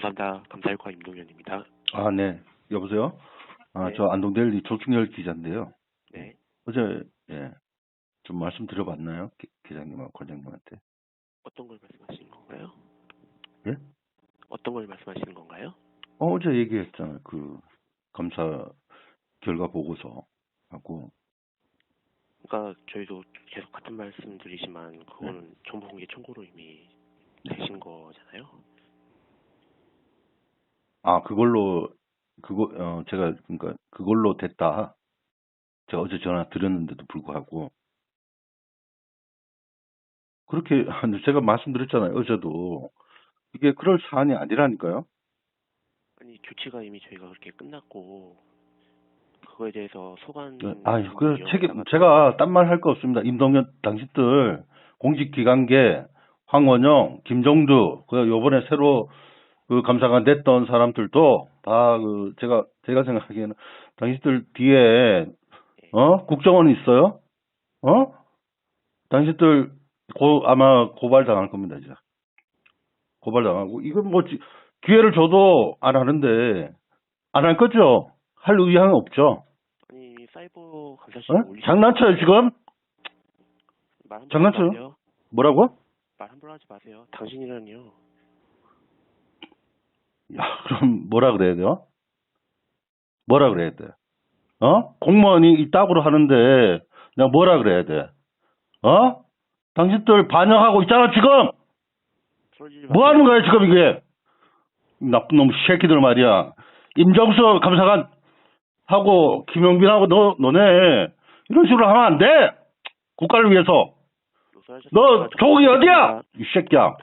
감사합니다. 감사일과 임동현입니다. 아, 네. 여보세요? 아, 네. 저 안동데일리 조충열 기자인데요. 네. 어제, 예, 좀 말씀 드려봤나요? 기, 기자님하고 관장님한테. 어떤 걸 말씀하시는 건가요? 예? 어떤 걸 말씀하시는 건가요? 어, 어제 얘기했잖아요. 그, 감사 결과 보고서 하고. 그러니까 저희도 계속 같은 말씀 드리지만 그거는 네. 정보 공개 청구로 이미 되신 거잖아요. 아, 그걸로, 그거, 어, 제가, 그러니까, 그걸로 됐다. 제가 어제 전화 드렸는데도 불구하고. 그렇게, 제가 말씀드렸잖아요. 어제도. 이게 그럴 사안이 아니라니까요. 아니 조치가 이미 저희가 그렇게 끝났고 그거에 대해서 소관 네, 아유, 그 책임, 제가 딴 말 할 거 없습니다. 임동현, 당신들, 공직기관계, 황원영, 김종두, 그 요번에 새로 그 감사관 됐던 사람들도 다 그, 제가, 제가 생각하기에는 당신들 뒤에, 어? 국정원 있어요? 어? 당신들 고, 아마 고발 당할 겁니다, 이제. 고발 당하고. 이건 뭐, 지- 기회를 줘도 안 하는데, 안 할 거죠? 할 의향이 없죠? 아니 사이버 감사실 어? 장난쳐요, 지금? 장난쳐요? 뭐라고? 말 함부로 하지 마세요. 당신이랑요. 야, 그럼 뭐라 그래야 돼요? 뭐라 그래야 돼? 어? 공무원이 이따구로 하는데 내가 뭐라 그래야 돼? 어? 당신들 반영하고 있잖아, 지금! 뭐 하는 거야, 지금 이게? 이 나쁜 놈 새끼들 말이야. 임정수 감사관 하고 김용빈하고 너, 너네 이런 식으로 하면 안 돼! 국가를 위해서. 너좀 조국이 어디야? 이 새끼야.